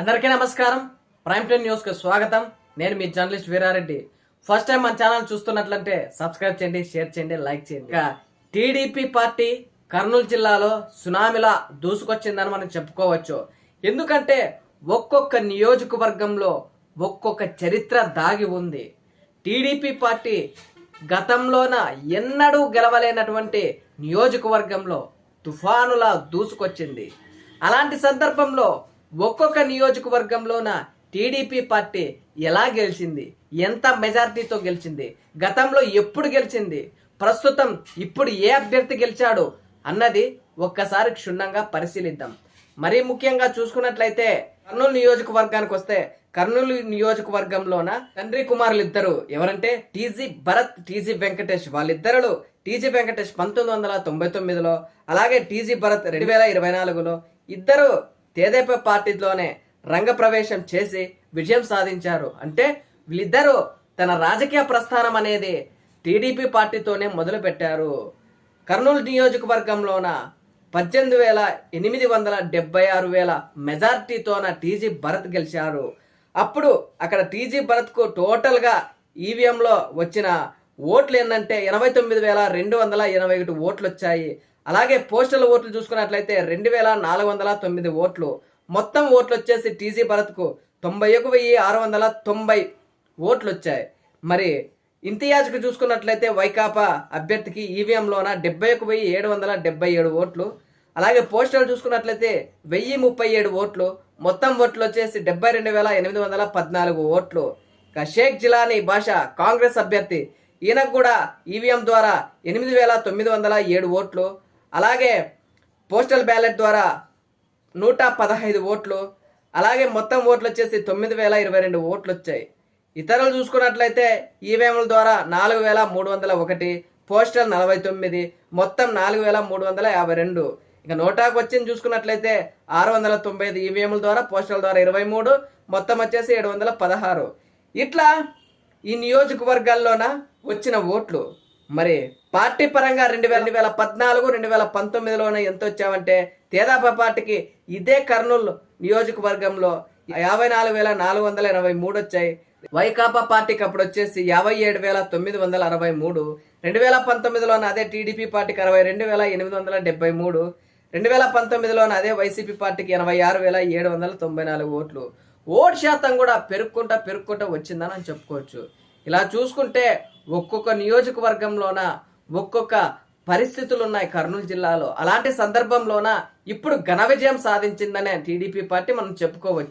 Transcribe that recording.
అందరికీ నమస్కారం. Prime time న్యూస్కు స్వాగతం. నేను మీ జర్నలిస్ట్ వీరారెడ్డి. ఫస్ట్ టైం మన ఛానల్ చూస్తున్నట్లంటే సబ్స్క్రైబ్ చేయండి షేర్ చేయండి లైక్ చేయండి. ఇక టీడీపీ పార్టీ కర్నూలు జిల్లాలో సునామీలా దూసుకొచ్చిందని మనం చెప్పుకోవచ్చు. ఎందుకంటే ఒక్కొక్క నియోజకవర్గంలో ఒక్కొక్క చరిత్ర దాగి ఉంది. టీడీపీ పార్టీ గతంలోన ఎన్నడూ గెలవలేనటువంటి నియోజకవర్గంలో తుఫానులా దూసుకొచ్చింది. అలాంటి సందర్భంలో ఒక్కొక్క నియోజకవర్గంలోన టీడీపీ పార్టీ ఎలా గెలిచింది? ఎంత మెజారిటీతో గెలిచింది? గతంలో ఎప్పుడు గెలిచింది? ప్రస్తుతం ఇప్పుడు ఏ అభ్యర్థి గెలిచాడు? అన్నది ఒక్కసారి క్షుణ్ణంగా పరిశీలిద్దాం. మరీ ముఖ్యంగా చూసుకున్నట్లయితే కర్నూలు నియోజకవర్గానికి వస్తే కర్నూలు నియోజకవర్గంలోన తండ్రి కుమారులు ఇద్దరు. ఎవరంటే టీజీ భరత్ టీజీ వెంకటేష్. వాళ్ళిద్దరు టీజీ వెంకటేష్ పంతొమ్మిది వందల తొంభై తొమ్మిదిలో అలాగే టీజీ భరత్ రెండు వేల ఇరవై నాలుగులో. ఇద్దరు తేదేపే పార్టీలోనే రంగప్రవేశం చేసి విజయం సాధించారు. అంటే వీళ్ళిద్దరూ తన రాజకీయ ప్రస్థానం అనేది టీడీపీ పార్టీతోనే మొదలుపెట్టారు. కర్నూలు నియోజకవర్గంలోన పద్దెనిమిది వేల ఎనిమిది వందల డెబ్బై ఆరు వేల మెజార్టీతోన టీజీ భరత్ గెలిచారు. అప్పుడు అక్కడ టీజీ భరత్కు టోటల్గా ఈవీఎంలో వచ్చిన ఓట్లు ఏంటంటే ఎనభై తొమ్మిది వేల రెండు వందల ఎనభై ఒకటి ఓట్లు వచ్చాయి అలాగే పోస్టల్ ఓట్లు చూసుకున్నట్లయితే రెండు వేల నాలుగు వందల తొమ్మిది ఓట్లు. మొత్తం ఓట్లు వచ్చేసి టీజీ భరత్కు తొంభై ఒక వెయ్యి ఆరు వందల తొంభై ఓట్లు వచ్చాయి మరి ఇంతియాజ్కు చూసుకున్నట్లయితే వైకాపా అభ్యర్థికి ఈవీఎంలోన డెబ్బై ఒక వెయ్యి ఏడు వందల డెబ్బై ఏడు ఓట్లు. అలాగే పోస్టల్ చూసుకున్నట్లయితే వెయ్యి ముప్పై ఏడు ఓట్లు. మొత్తం ఓట్లు వచ్చేసి డెబ్బై రెండు వేల ఎనిమిది వందల పద్నాలుగు ఓట్లు. ఇక షేక్ జిలానీ భాష కాంగ్రెస్ అభ్యర్థి. ఈయనకు కూడా ఈవీఎం ద్వారా ఎనిమిది వేల తొమ్మిది వందల ఏడు ఓట్లు. అలాగే పోస్టల్ బ్యాలెట్ ద్వారా నూట పదహైదు ఓట్లు అలాగే మొత్తం ఓట్లు వచ్చేసి తొమ్మిది వేల ఇరవై రెండు ఓట్లు వచ్చాయి. ఇతరులు చూసుకున్నట్లయితే ఈవీఎంల ద్వారా నాలుగు వేల మూడు వందల ఒకటి పోస్టల్ నలభై తొమ్మిది మొత్తం నాలుగు వేల మూడు వందల యాభై రెండు. ఇక నోటాకు వచ్చింది చూసుకున్నట్లయితే ఆరు వందల తొంభై ఐదు ఈవీఎంల ద్వారా పోస్టల్ ద్వారా ఇరవై మూడు మొత్తం వచ్చేసి ఏడు వందల పదహారు. ఇట్లా ఈ నియోజకవర్గాల్లోన వచ్చిన ఓట్లు. మరి పార్టీ పరంగా రెండు వేల రెండు వేల పద్నాలుగు రెండు వేల పంతొమ్మిదిలోన ఎంత వచ్చామంటే తేదాపా పార్టీకి ఇదే కర్నూలు నియోజకవర్గంలో యాభై నాలుగు వేల నాలుగు వందల ఎనభై మూడు వచ్చాయి. వైకాపా పార్టీకి అప్పుడు వచ్చేసి యాభై ఏడు వేల తొమ్మిది వందల అరవై మూడు. రెండు వేల పంతొమ్మిదిలోన అదే టీడీపీ పార్టీకి అరవై రెండు వేల ఎనిమిది వందల డెబ్బై మూడు. రెండు వేల పంతొమ్మిదిలోన అదే వైసీపీ పార్టీకి ఎనభై ఆరు వేల ఏడు వందల తొంభై నాలుగు ఓట్లు. ఓటు శాతం కూడా పెరుక్కుంటా పెరుక్కుంటా వచ్చిందని చెప్పుకోవచ్చు ఇలా చూసుకుంటే ఒక్కొక్క నియోజకవర్గంలోన ఒక్కొక్క పరిస్థితులు ఉన్నాయి కర్నూలు జిల్లాలో. అలాంటి సందర్భంలోన ఇప్పుడు ఘన విజయం సాధించిందనే టీడీపీ పార్టీ మనం చెప్పుకోవచ్చు.